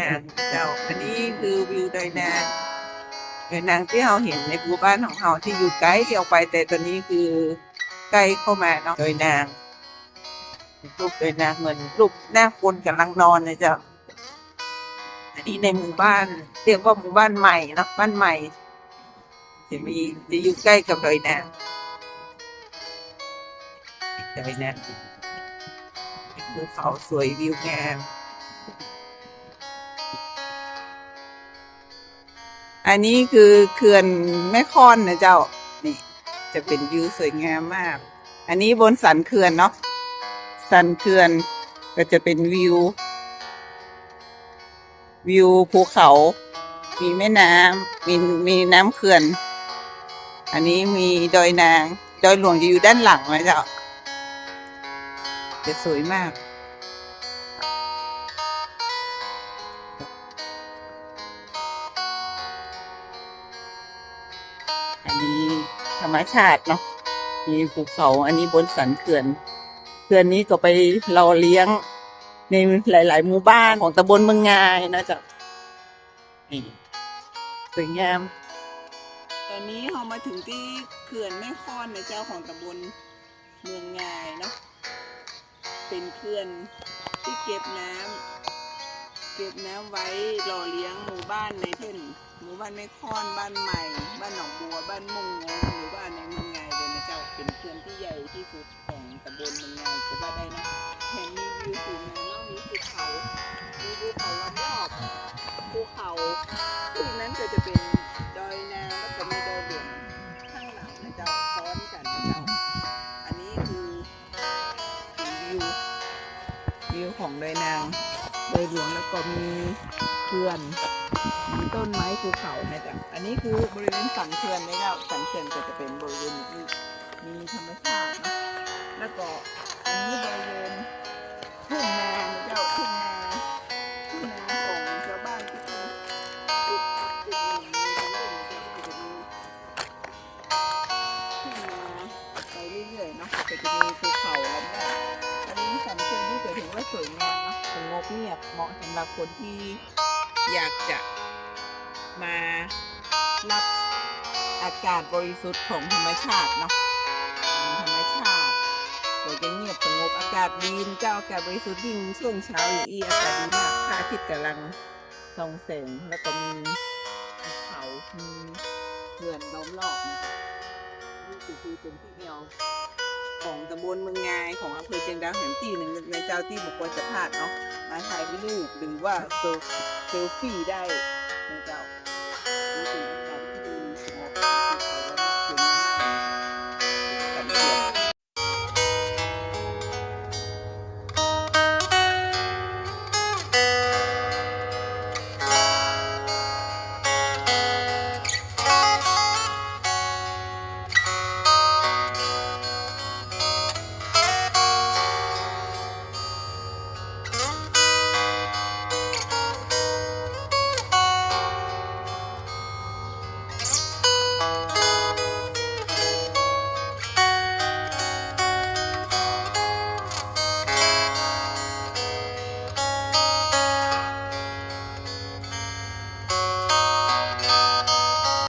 นางเจ้า อันนี้คือวิวดอยนางดอยนางที่เราเห็นในหมู่บ้านของเราที่อยู่ไกลออกไปแต่ตอนนี้คือใกล้เข้ามาเนาะดอยนางรูปดอยนางเหมือนรูปหน้าคนกำลังนอนเลยเจ้าอันนี้ในหมู่บ้านเรียกว่าหมู่บ้านใหม่นะบ้านใหม่จะมีจะอยู่ใกล้กับดอยนางดอยนางภูเขาสวยวิวงาม อันนี้คือเขื่อนแม่ค่อนนะเจ้า นี่ จะเป็นวิวสวยงามมาก อันนี้บนสันเขื่อนเนาะ สันเขื่อนก็จะเป็นวิว วิวภูเขา มีแม่น้ำมีมีน้ำเขื่อน อันนี้มีดอยนาง ดอยหลวงจะอยู่ด้านหลังนะเจ้า จะสวยมาก อันนี้ธรรมชาติเนาะมีภูเขาอันนี้บนสันเขื่อนเขื่อนนี้ก็ไปเราเลี้ยงในหลาย ๆ หมู่บ้านของตำบลเมืองงายนะจ๊ะนี่สวยงามตอนนี้เรามาถึงที่เขื่อนแม่ค่อนในเจ้าของตำบลเมืองงายเนาะเป็นเขื่อนที่เก็บน้ำเก็บน้ำไว้หล่อเลี้ยงหมู่บ้านในเช่น หมู่บ้านแม่คอนบ้านใหม่ บ้านหนองบัว บ้านมงงงหรือบ้านในเมืองงเลยนะเจ้าเป็นเขื่อนที่ใหญ่ที่สุดของตำบลเมืองงายก็ว่าได้นะแห่งมีวิวสวยงามเนาะมีภูเขามีภูเขาล้อมรอบภูเขาลูกนั้นก็จะเป็นดอยนางแล้วก็มีดอยหลวงข้างหลังนะเจ้าซ้อนกันนะเจ้าอันนี้คือวิววิวของดอยนาง ใบหลวงแล้วก็มีเขื่อนมีต้นไม้ภูเขานะจ๊ะอันนี้คือบริเวณสันเขื่อนนะเจ้าสันเขื่อนก็จะเป็นบริเวณที่มีธรรมชาตินะแล้วก็อันนี้บริ เงียบเหมาะสำหรับคนที่อยากจะมารับอากาศบริสุทธิ์ของธรรมชาติเนาะธรรมชาติก็จะเงียบสงบอากาศดีนเจ้าอากาศบริสุทธิ์ยิ่งช่วงเช้าอีอากาศดีมากพระอาทิตย์กำลังส่องแสงแล้วก็มีภูเขามีเขื่อนล้อมรอบนะคะนี่คือคือเป็นที่เดียว ของตำบลเมืองงายของอำเภอเชียงดาวแห่งที่หนึ่งในเจ้าที่บุคคลจะพลาดเนาะมาถ่ายรูปหรือว่าเซเซลฟี่ได้